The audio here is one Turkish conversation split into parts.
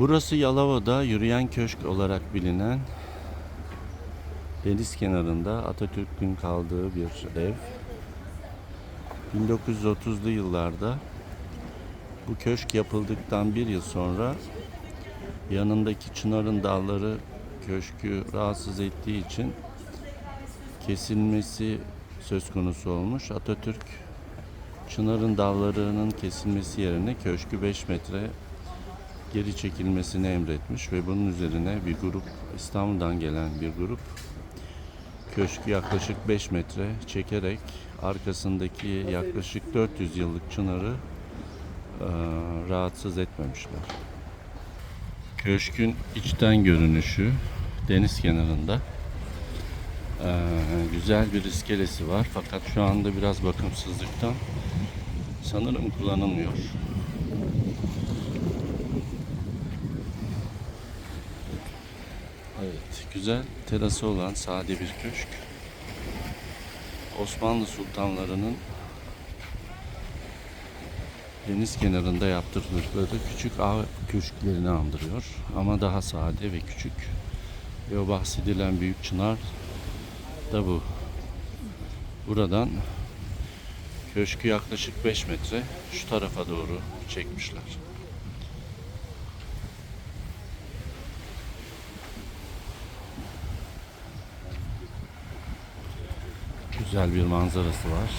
Burası Yalova'da yürüyen köşk olarak bilinen deniz kenarında Atatürk'ün kaldığı bir ev. 1930'lu yıllarda bu köşk yapıldıktan bir yıl sonra yanındaki çınarın dalları köşkü rahatsız ettiği için kesilmesi söz konusu olmuş. Atatürk çınarın dallarının kesilmesi yerine köşkü 5 metre geri çekilmesini emretmiş ve bunun üzerine bir grup İstanbul'dan gelen bir grup köşkü yaklaşık 5 metre çekerek arkasındaki yaklaşık 400 yıllık çınarı eee, rahatsız etmemişler. Köşkün içten görünüşü deniz kenarında Eee, güzel bir iskelesi var fakat şu anda biraz bakımsızlıktan sanırım kullanılmıyor. Evet, güzel terası olan sade bir köşk. Osmanlı sultanlarının deniz kenarında yaptırdıkları küçük av köşklerini andırıyor. Ama daha sade ve küçük. Ve o bahsedilen büyük çınar da bu. Buradan köşkü yaklaşık 5 metre şu tarafa doğru çekmişler. Güzel bir manzarası var.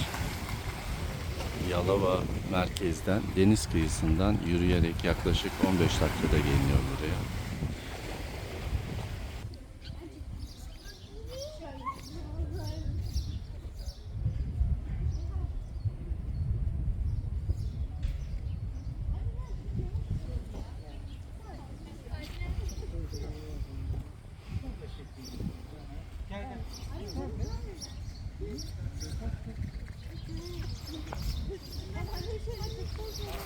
Yalova merkezden, deniz kıyısından yürüyerek yaklaşık 15 dakikada geliniyor buraya. Thank you. Thank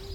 you.